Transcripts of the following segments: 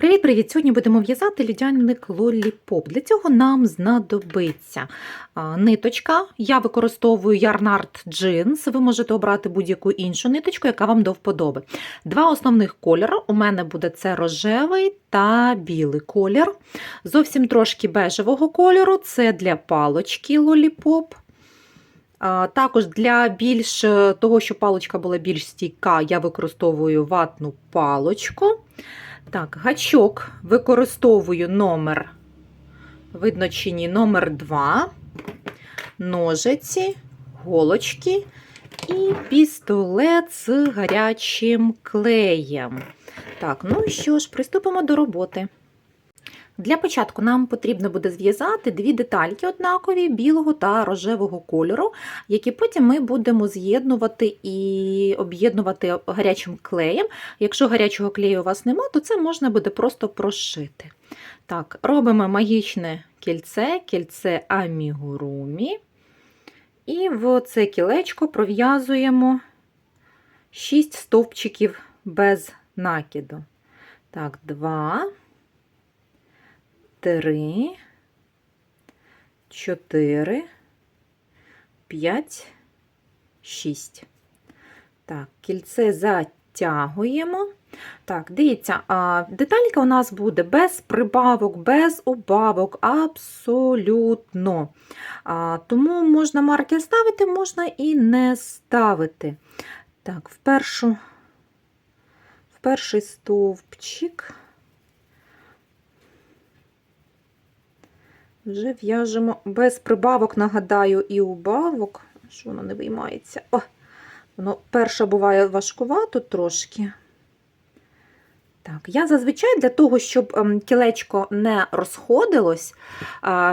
Привіт-привіт! Сьогодні будемо в'язати людяник лоліпоп. Для цього нам знадобиться ниточка. Я використовую Yarnart Jeans. Ви можете обрати будь-яку іншу ниточку, яка вам до вподоби. Два основних кольори. У мене буде це рожевий та білий колір. Зовсім трошки бежевого кольору це для палочки лоліпоп. Також для більш е, того, щоб паличка була більш стійка, я використовую ватну палочку. Так, гачок використовую номер, видно чи ні, номер 2, ножиці, голочки і пістолет з гарячим клеєм. Так, ну що ж, приступимо до роботи. Для початку нам потрібно буде зв'язати дві детальки однакові білого та рожевого кольору, які потім ми будемо з'єднувати і об'єднувати гарячим клеєм. Якщо гарячого клею у вас нема, то це можна буде просто прошити. Так, робимо магічне кільце, кільце амігурумі. І в це кілечко пров'язуємо 6 стовпчиків без накиду. Так, 2 три, чотири, п'ять, шість. Так, кільце затягуємо. Так, дивіться, деталька у нас буде без прибавок, без убавок, абсолютно. Тому можна маркер ставити, можна і не ставити. Так, в першу, в перший стовпчик. Вже в'яжемо без прибавок, нагадаю, і убавок. Що воно не виймається? О, воно перше буває важкувато трошки. Так, Я зазвичай для того, щоб ем, кілечко не розходилось,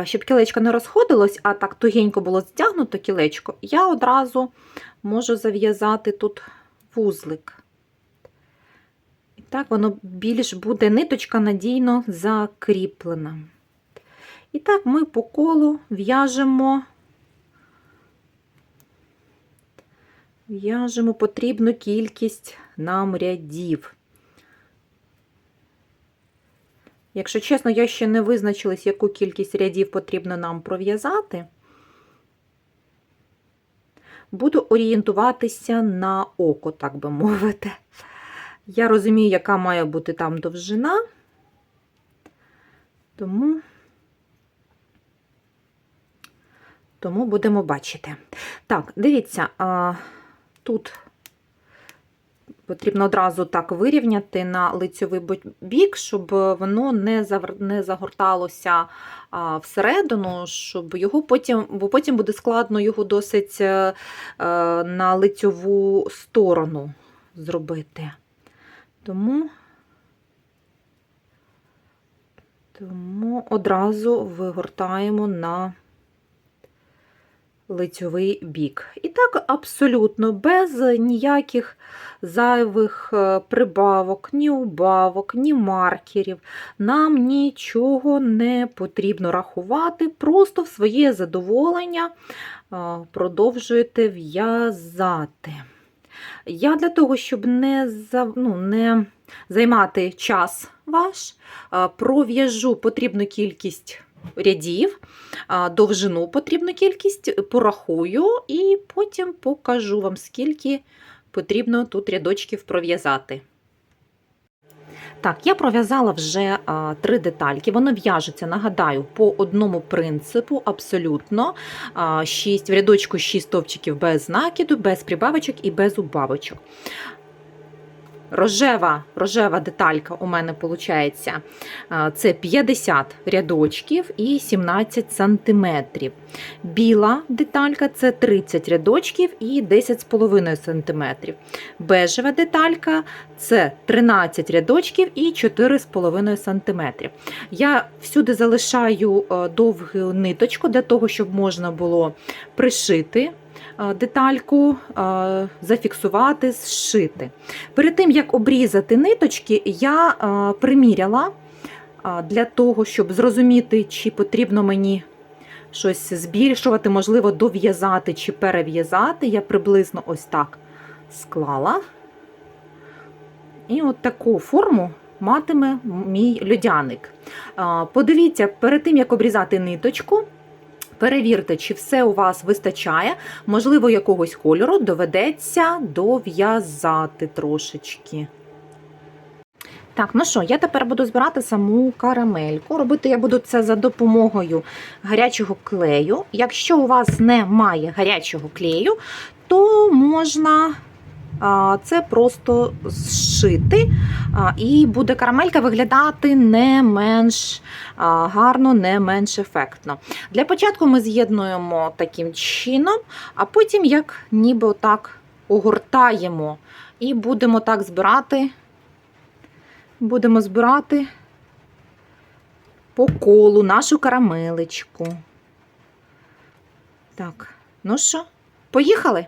щоб кілечко не розходилось, а так тугенько було стягнуто кілечко, я одразу можу зав'язати тут вузлик. І так воно більш буде ниточка надійно закріплена. І так ми по колу в'яжемо в'яжемо потрібну кількість нам рядів. Якщо чесно, я ще не визначилась, яку кількість рядів потрібно нам пров'язати. Буду орієнтуватися на око, так би мовити. Я розумію, яка має бути там довжина, тому. Тому будемо бачити. Так, дивіться, тут потрібно одразу так вирівняти на лицьовий бік, щоб воно не загорталося всередину, щоб його потім, бо потім буде складно його досить е, на лицьову сторону зробити. Тому тому одразу вигортаємо на лицьовий бік. І так абсолютно без ніяких зайвих е, прибавок, ні убавок, ні маркерів. Нам нічого не потрібно рахувати, просто в своє задоволення е, продовжуєте в'язати. Я для того, щоб не ну, не займати час ваш, е, пров'яжу потрібну кількість рядів, довжину потрібну кількість, порахую, і потім покажу вам, скільки потрібно тут рядочків пров'язати. Так, я пров'язала вже а, три детальки. Воно в'яжеться, нагадаю, по одному принципу абсолютно. А, 6, в рядочку 6 стовпчиків без накиду, без прибавочок і без убавочок. Рожева рожева деталька у мене виходить це 50 рядочків і 17 сантиметрів. Біла деталька це 30 рядочків і 10,5 см. Бежева деталька це 13 рядочків і 4,5 см. Я всюди залишаю е, довгу ниточку для того, щоб можна було пришити. Е, детальку е, зафіксувати, зшити. Перед тим, як обрізати ниточки, я е, приміряла для того, щоб зрозуміти, чи потрібно мені щось збільшувати, можливо, дов'язати чи перев'язати. Я приблизно ось так склала. І от таку форму матиме мій льодяник. Подивіться, перед тим як обрізати ниточку, перевірте, чи все у вас вистачає. Можливо, якогось кольору доведеться дов'язати трошечки. Так, ну що, я тепер буду збирати саму карамельку. Робити я буду це за допомогою гарячого клею. Якщо у вас немає гарячого клею, то можна це просто зшити, і буде карамелька виглядати не менш гарно, не менш ефектно. Для початку ми з'єднуємо таким чином, а потім як ніби отак огортаємо і будемо так збирати. Будемо збирати по колу нашу карамелечку. Так, ну що, поїхали?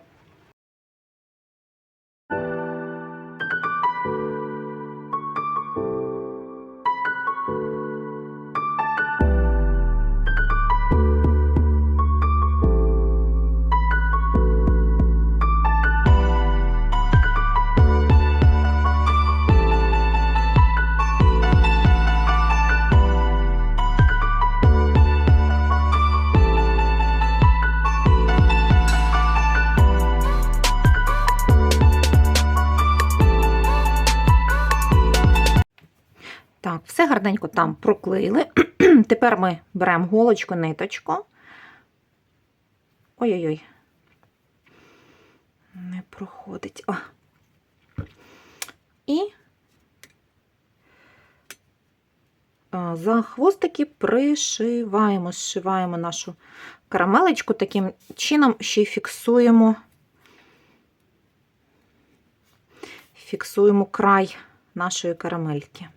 Гарненько там проклеїли. Тепер ми беремо голочку, ниточку. Ой-ой-ой. Не проходить. О. І за хвостики пришиваємо, зшиваємо нашу карамелечку, таким чином ще й фіксуємо, фіксуємо край нашої карамельки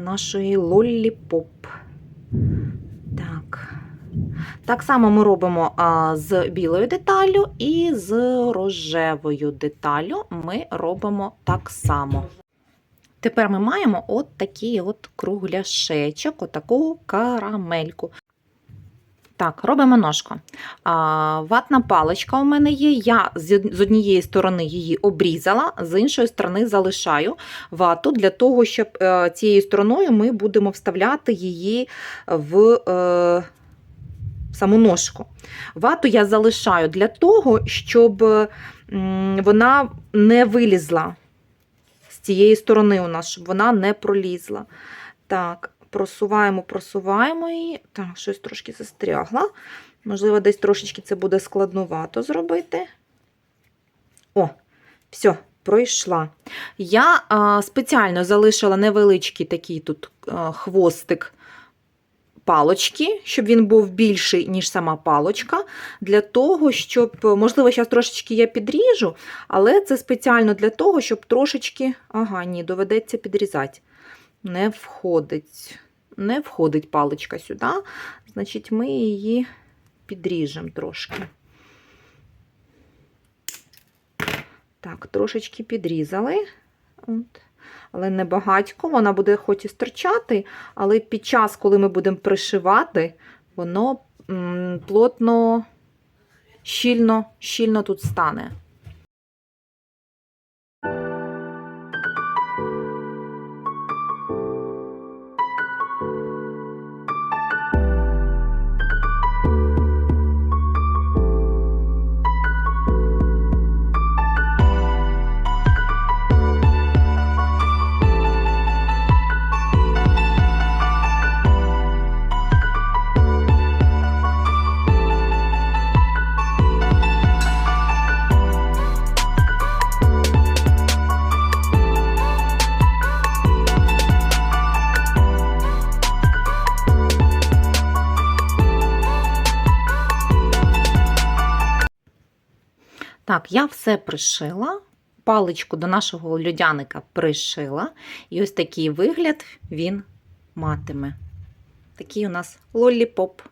нашої лолліпоп. Так. Так само ми робимо з білою деталлю і з рожевою деталлю ми робимо так само. Тепер ми маємо от такий от кругляшечок, отаку карамельку. Так, робимо ножку. А, Ватна паличка у мене є. Я з однієї сторони її обрізала, з іншої сторони залишаю вату для того, щоб е, цією стороною ми будемо вставляти її в е, саму ножку. Вату я залишаю для того, щоб вона не вилізла з цієї сторони у нас, щоб вона не пролізла. Так, просуваємо, просуваємо її. Так, щось трошки застрягла. Можливо, десь трошечки це буде складнувато зробити. О, все, пройшла. Я а, спеціально залишила невеличкий такий тут а, хвостик палочки, щоб він був більший, ніж сама палочка. Для того, щоб, можливо, зараз трошечки я підріжу, але це спеціально для того, щоб трошечки, ага, ні, доведеться підрізати не входить. Не входить паличка сюди, значить, ми її підріжемо трошки. Так, трошечки підрізали. От. Але не багатько, вона буде хоч і стирчати, але під час, коли ми будемо пришивати, воно плотно, щільно, щільно тут стане. Так, я все пришила, паличку до нашого льодяника пришила, і ось такий вигляд він матиме. Такий у нас лолліпоп.